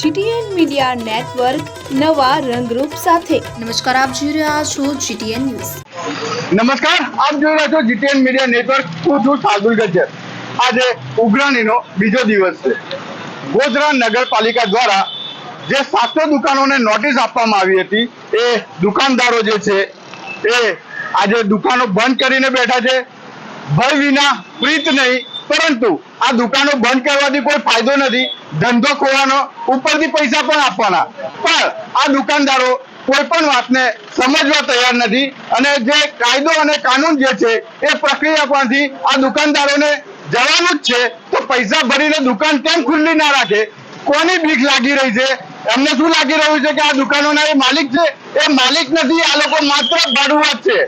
GTN media network નવા રંગરૂપ સાથે. નમસ્કાર આપ જોઈ રહ્યા છો જીટીએન ન્યૂઝ. નમસ્કાર આપ જોઈ રહ્યા છો જીટીએન મીડિયા નેટવર્ક. હું છું સાગુલ ગજ્જર. આજે ઉઘરાણીનો બીજો દિવસ છે. ગોધરા નગરપાલિકા દ્વારા જે સાતસો દુકાનોને નોટિસ આપવામાં આવી હતી એ દુકાનદારો જે છે એ આજે દુકાનો બંધ કરીને બેઠા છે. ભય વિના પ્રીત નહીં પરંતુ આ દુકાનો બંધ કરવાથી કોઈ ફાયદો નથી. ધંધો ખોવાનો, ઉપરથી પૈસા પણ આપવાના. પણ આ દુકાનદારો કોઈ પણ વાતને સમજવા તૈયાર નથી અને જે કાયદો અને કાનૂન જે છે એ પ્રક્રિયા પરથી આ દુકાનદારોને જવાનું જ છે. તો પૈસા ભરીને દુકાન કેમ ખુલ્લી ના રાખે? કોની બીક લાગી રહી છે? એમને શું લાગી રહ્યું છે કે આ દુકાનોના એ માલિક છે? એ માલિક નથી, આ લોકો માત્ર ભાડુઆત છે.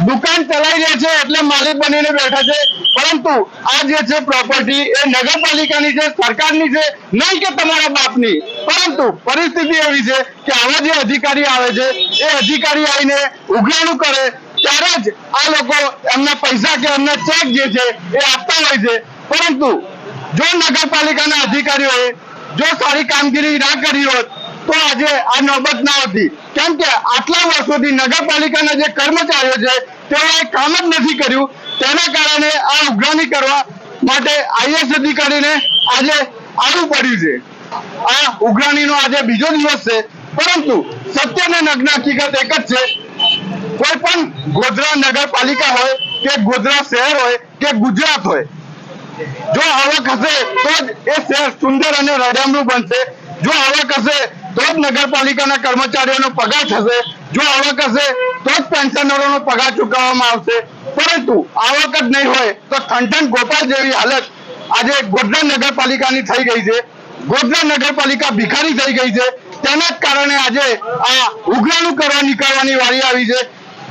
દુકાન ચલાવી રહ્યા છે એટલે માલિક બનીને બેઠા છે. પરંતુ આ જે છે પ્રોપર્ટી એ નગરપાલિકાની છે, સરકારની છે, નહીં કે તમારા બાપની. પરંતુ પરિસ્થિતિ એવી છે કે આવા જે અધિકારી આવે છે, એ અધિકારી આવીને ઉઘરાણું કરે, ત્યારે જ આ લોકો એમના પૈસા કે એમના ચેક જે છે એ આપતા હોય છે. પરંતુ જો નગરપાલિકાના અધિકારીઓએ જો સારી કામગીરી ના કરી હોત, તો આજે આ નોબત ના હતી. કેમ કે આટલા વર્ષોથી નગરપાલિકાના જે કર્મચારીઓ છે તેઓએ કામ જ નથી કર્યું. તેના કારણે આ ઉઘરાણી કરવા માટે આઈએસ અધિકારીને આજે આવવું પડ્યું છે. આ ઉઘરાણીનો આજે બીજો દિવસ છે. પરંતુ સત્ય અને નગ્ન હકીકત એક જ છે. કોઈ પણ ગોધરા નગરપાલિકા હોય કે ગોધરા શહેર હોય કે ગુજરાત હોય, જો આવક હશે તો જ એ શહેર સુંદર અને રડામણું બનશે. જો આવક હશે તો જ નગરપાલિકાના કર્મચારીઓનો પગાર થશે. જો આવક હશે તો જ પેન્શનરોનો પગાર ચૂકવવામાં આવશે. પરંતુ આવક જ નહીં હોય તો ઠંઠન ગોપાલ જેવી હાલત આજે ગોધરા નગરપાલિકાની થઈ ગઈ છે. ગોધરા નગરપાલિકા ભિખારી થઈ ગઈ છે. તેના જ કારણે આજે આ ઉઘરાણું કરવા નીકળવાની વારી આવી છે.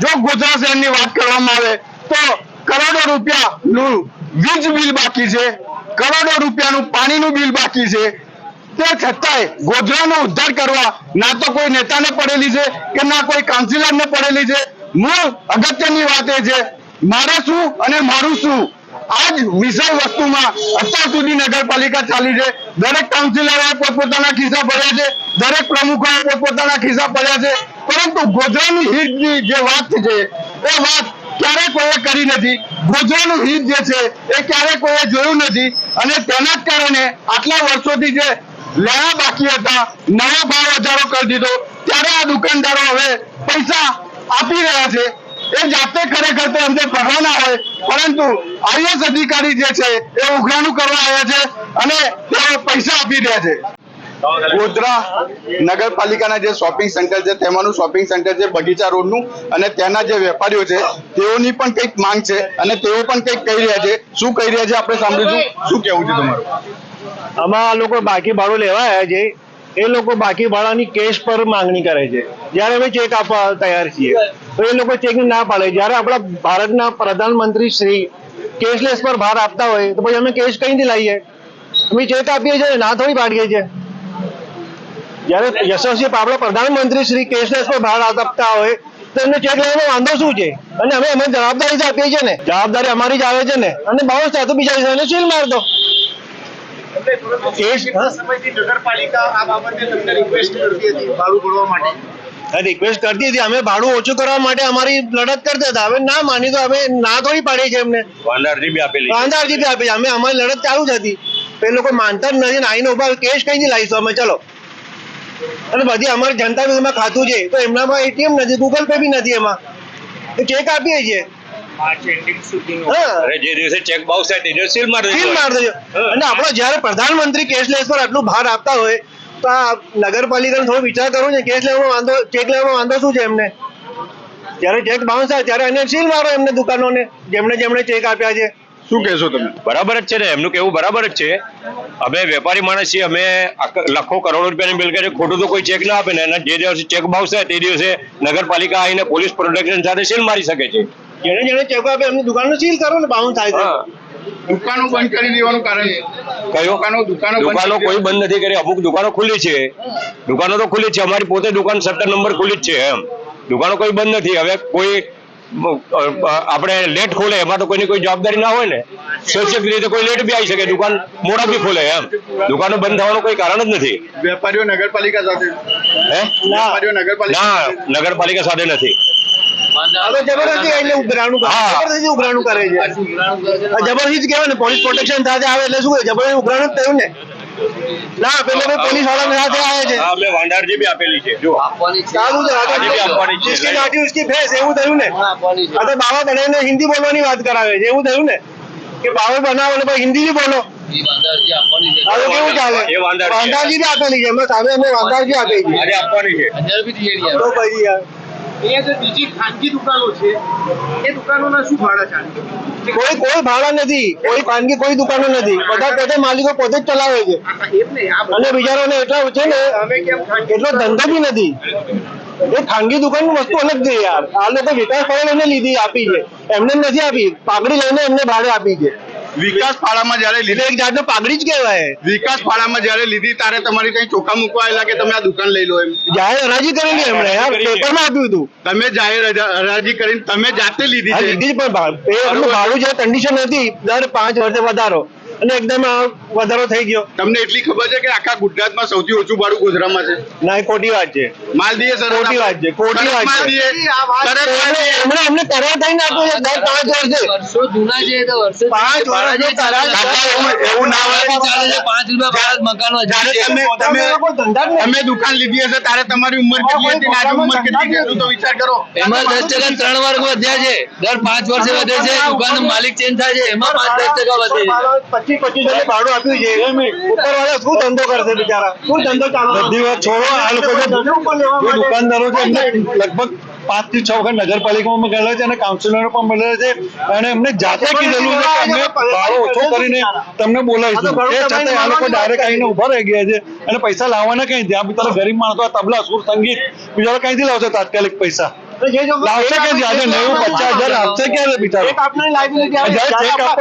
જો ગોધરા શહેરની વાત કરવામાં આવે તો કરોડો રૂપિયાનું વીજ બિલ બાકી છે. કરોડો રૂપિયાનું પાણીનું બિલ બાકી છે. એ નગરપાલિકા ચાલી છે. દરેક કાઉન્સિલરોએ પોતપોતાના ખિસ્સા ભર્યા છે. દરેક પ્રમુખોએ પોતપોતાના ખિસ્સા ભર્યા છે. પરંતુ ગોધરાની હિતની જે વાત છે, એ વાત ક્યારે કોઈએ કરી નથી. ગોધરાનું હિત જે છે, એ ક્યારે કોઈએ જોયું નથી. અને તેના જ કારણે આટલા વર્ષોથી જે લેવા બાકી હતા, નવો ભાવ વધારો કરી દીધો. ત્યારે આ દુકાનદારો હવે પૈસા આપી રહ્યા છે. એ જાતે ખરેખર તો એમને ભરવાના હોય, પરંતુ આઈએસ અધિકારી જે છે, એ ઉઘરાણું કરવા આવ્યા છે અને તેઓ પૈસા આપી રહ્યા છે. ગોધરા નગરપાલિકાના જે શોપિંગ સેન્ટર છે, તેમાંનું શોપિંગ સેન્ટર છે, બગીચા રોડનું અને ત્યાંના જે વેપારીઓ છે, તેઓની પણ કંઈક માંગ છે અને તેઓ પણ કંઈક કહી રહ્યા છે. શું કહી રહ્યા છે? આપણે સાંભળીશું. શું કહેવું છે તમારું? આમાં આ લોકો બાકી ભાડું લેવા આવ્યા છે. એ લોકો બાકી ભાડાની કેશ પર માંગણી કરે છે. જ્યારે અમે ચેક આપવા તૈયાર છીએ. તો એ લોકો ચેક ના પાડે. જ્યારે આપણા ભારતના પ્રધાનમંત્રી શ્રી કેશલેસ પર ભાર આપતા હોય, તો પછી અમે કેશ કઈથી લાવીએ? અમે ચેક આપીએ છીએ, ના થોડી પાડીએ છીએ. જ્યારે યશસ્વી આપણા પ્રધાનમંત્રી શ્રી કેશલેસ પર ભાર આપતા હોય, તો એમને ચેક લેવાનો વાંધો શું છે? અને અમે અમે જવાબદારી આપીએ છીએ ને? જવાબદારી અમારી જ આવે છે ને? અને બહુ સાથે બીજા દિવસે સીલ રિક્વેસ્ટ કરતી હતી ભાડું ભરવા માટે? રિક્વેસ્ટ કરતી હતી. અમે ભાડું ઓછું કરવા માટે અમારી લડત કરતા હતા. હવે ના માની તો અમે ના થોડી પાડી છે એમને. વાંધારજી બી આપેલી વાંધા બી આપી અમે અમારી લડત ચાલુ જ હતી. તો એ લોકો માનતા જ નથી ને આઈને ઊભા કેશ કઈ લાવીશું અમે? ચલો. અને બધી અમારી જનતા બેંકમાં ખાતું છે. તો એમનામાં એટીએમ નથી ગૂગલ પે બી નથી એમાં. તો ચેક આપીએ છીએ. જે દિવસે ચેક બાઉન્સ થાય સીલ મારી સીલ માર દેજો. અને આપણો જ્યારે પ્રધાનમંત્રી કેશલેસ પર આટલું ભાર આપતા હોય તો આ નગરપાલિકાને થોડો વિચાર કરવો છે કેશ લેવામાં વાંધો ચેક લેવામાં વાંધો શું છે એમને? જ્યારે ચેક બાઉન્સ થાય ત્યારે એને સીલ મારો એમને દુકાનોને જેમણે જેમણે ચેક આપ્યા છે. શું કહેશો તમે? બરાબર જ છે ને એમનું કેવું બરાબર જ છે. અમે વેપારી માણસ છીએ અમે લાખો કરોડો રૂપિયાની બિલ કરીએ ખોટું તો કોઈ ચેક ના આપે ને જે દિવસે ચેક બાઉન્સ થાય તે દિવસે નગરપાલિકા આવીને પોલીસ પ્રોટેક્શન સાથે સીલ મારી શકે છે. જેણે જેને ચેક આપે એમની દુકાનને સીલ કરો ને બાઉન્સ થાય છે. દુકાનો બંધ કરી દેવાનું કારણ કયો? દુકાનો દુકાનો દુકાનો કોઈ બંધ નથી કરી. અમુક દુકાનો ખુલ્લી છે. દુકાનો તો ખુલ્લી છે. અમારી પોતે દુકાન સત્તર નંબર ખુલ્લી જ છે એમ. દુકાનો કોઈ બંધ નથી. હવે કોઈ આપણે લેટ ખોલે એમાં તો કોઈની કોઈ જવાબદારી ના હોય ને. સ્વચ્છ રીતે કોઈ લેટ બી આવી શકે. દુકાન મોડા બી ખોલે એમ. દુકાનો બંધ થવાનું કોઈ કારણ જ નથી. વેપારીઓ નગરપાલિકા સાથે. હે? વેપારીઓ નગરપાલિકા ના નગરપાલિકા સાથે નથી. જબરદસ્તી ઉઘરાણું જબરદસ્તી ઉઘરાણું કરે છે. જબરદસ્તી જ ને પોલીસ પ્રોટેક્શન સાથે આવે એટલે શું જબરદસ્તી ઉઘરાણું જ થયું ને. ના પેલો ભાઈ પોલીસવાળા સાથે આવે છે. હા અમે બી આપેલી છે જો સારું છે આજે બી આપવાની છે. જિસકી લાઠી ઉસકી ભેંસ એવું થયું ને. આ તો બાવા બનાવીને હિન્દી બોલવાની વાત કરાવે છે એવું થયું ને? કે બાવા બનાવો ને ભાઈ હિન્દી બી બોલો વાંધાજી આપેલી છે એમાં સામે અમે વાંધાજી આપી છે. આપવાની છે. અહીંયા જે બીજી ખાનગી દુકાનો છે એ દુકાનોના શું ભાડા ચાલે? કોઈ કોઈ ભાડા નથી. કોઈ ખાનગી કોઈ દુકાનો નથી. બધા પોતે માલિકો પોતે જ ચલાવે છે. અને બિચારોને એટલા છે ને એટલો ધંધો બી નથી. એ ખાનગી દુકાન વસ્તુ અલગ છે યાર. આ લોકો વિકાસ એમને લીધી આપી છે. એમને નથી આપી. પાકડી લઈને એમને ભાડે આપી છે. વિકાસ ફાળામાં જયારે લીધી એક જાતનું પાઘડી જ કહેવાય. વિકાસ ફાળામાં જયારે લીધી ત્યારે તમારી કઈ ચોખા મૂકવા આવેલા કે તમે આ દુકાન લઈ લો એમ? જાહેર હરાજી કરેલી એમણે યાર પેપરમાં આપ્યું હતું. તમે જાહેર હરાજી કરીને તમે જાતે લીધી છે લીધી પણ ભાડું જે કન્ડિશન હતી દર પાંચ વર્ષે વધારો. અને એકદમ વધારો થઈ ગયો. તમને એટલી ખબર છે કે આખા ગુજરાતમાં સૌથી ઓછું ભાડું ગોધરામાં છે? ના એ ખોટી વાત છે. માલદીએ સરહદ ખોટી વાત છે, ખોટી વાત છે. એમને કરાર થઈ આપ્યું છે દર પાંચ વર્ષે વર્ષો જૂના છે તો વર્ષો પાંચ વર્ષનો કરાર એવું- ના હોય. ચાલે છે પાંચ રૂપિયા ભાડા જ મકાનો તમે તમે તમે ધંધા તમે દુકાન લીધી હશે ત્યારે તમારી ઉંમર કેટલી હતી ને ઉંમર કેટલી છે તો વિચાર કરો. એમાં દસ ટકા ત્રણ વર્ગ વધ્યા છે. દર પાંચ વર્ષે વધે છે દુકાનનો માલિક ચેન્જ થાય છે એમાં પાંચ દસ ટકા વધે છે. પચીસ પચીસ હજાર ભાડું આપ્યું છે. ઉપર વાળા શું ધંધો કરશે બિચારા? શું ધંધો ચાલુ? બધી વાત છોડો. આ લોકો દુકાનદારો છે એમને લગભગ પાંચથી છ વખત નગરપાલિકામાં મળેલા છે અને કાઉન્સિલરો પણ મળેલા છે. અને એમને જાતે કીધેલું છે કે અમે ભાડો ઓછો કરીને તમને બોલાવીશું. એ છતાં આ લોકો ડાયરેક્ટ આવીને ઊભા રહી ગયા છે. અને પૈસા લાવવાના કઈ ત્યાં બિચારા ગરીબ માણસો તબલા સુર સંગીત બીજા કઈથી લાવશે તાત્કાલિક પૈસા? લાવશે કે નેવું પચાસ હજાર આપશે ક્યારે બિચારો? ચેક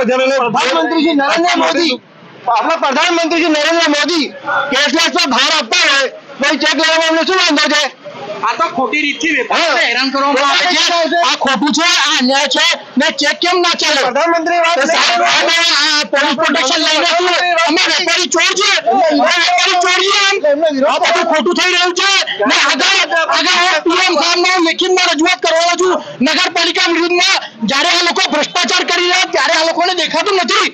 જ્યારે નરેન્દ્ર મોદી આપણા પ્રધાનમંત્રી શ્રી નરેન્દ્ર મોદી કેશલેસ પર ભાર આપતા હોય ભાઈ ચેક લેવામાં અમને શું વાંધો છે? આ તો ખોટી રીતથી હેરાન કરવામાં આવે છે. આ ખોટું છે આ અન્યાય છે ને ચેક કેમ ના ચાલે? પ્રધાનમંત્રી પ્રોટેક્શન લઈને અમે વેપારી ચોર છે વેપારી ચોર છે આ બધું ખોટું થઈ રહ્યું છે. ને આગળ આગળ પીએમ સાહેબને લેખિતમાં રજૂઆત કરવાનો છું. નગરપાલિકા વિરુદ્ધમાં જ્યારે આ લોકો ભ્રષ્ટાચાર કરી રહ્યા ત્યારે આ લોકોને દેખાતું નથી.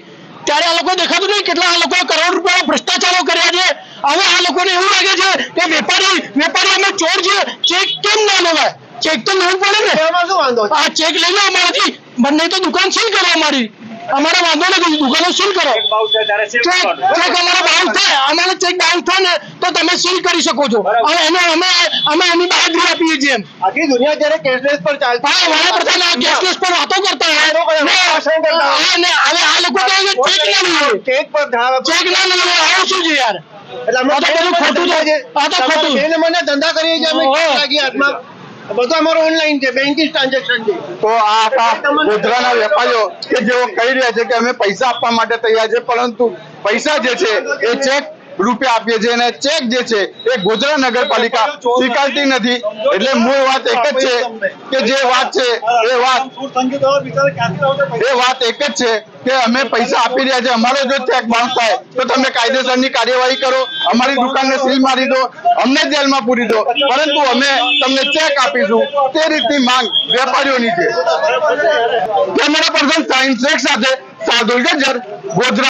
ત્યારે આ લોકો દેખાતું નહીં કેટલા આ લોકોએ કરોડ રૂપિયા ભ્રષ્ટાચારો કર્યા છે. હવે આ લોકોને એવું લાગે છે કે વેપારી વેપારી અમે ચોર છે. ચેક કેમ ના લેવાય? ચેક તો લેવું પડે ને. આ ચેક લઈ લો અમારાથી બંને તો દુકાન સીલ કરો અમારી અમારે વાંધો નથી દુકાનો સીલ કરો. ચેક અમારો બાઉન્સ થાય અમારો ચેક બાઉન્સ થાય ને તો તમે સીલ કરી શકો છો. અને એને અમે અમે એની બહાદરી આપીએ છીએ આખી દુનિયા જ્યારે કેશલેસ પર ચાલતી હા વડાપ્રધાન આ કેશલેસ પર વાતો કરતા હા, ને હવે આ લોકો તો ચેક ના લેવો ચેક પર ચેક ના લેવો આવું શું છે યાર? એટલે અમે ખોટું થાય છે. આ તો ખોટું. ધંધા કરીએ છીએ અમે ઓહો. બધું અમારું ઓનલાઈન છે બેંકિંગ ટ્રાન્ઝેક્શન છે. તો આ આખા ગોધરાના વેપારીઓ કે જેઓ કહી રહ્યા છે કે અમે પૈસા આપવા માટે તૈયાર છે પરંતુ પૈસા જે છે એ ચેક રૂપિયા આપીએ છીએ અને ચેક જે છે એ ગોધરા નગરપાલિકા સ્વીકારતી નથી એટલે મૂળ વાત એક જ છે કે જે વાત છે એ વાત એ વાત એક જ છે કે અમે પૈસા આપી રહ્યા છે અમારો જો ચેક બાઉન્સ થાય તો તમે કાયદેસરની કાર્યવાહી કરો. અમારી દુકાનને સીલ મારી દો. અમને જેલમાં પૂરી દો. પરંતુ અમે તમને ચેક આપીશું. તે રીતની માંગ વેપારીઓની છે. કેમેરા પર્સન સાયન્સ સાથે સાધુ ગજર ગોધરા.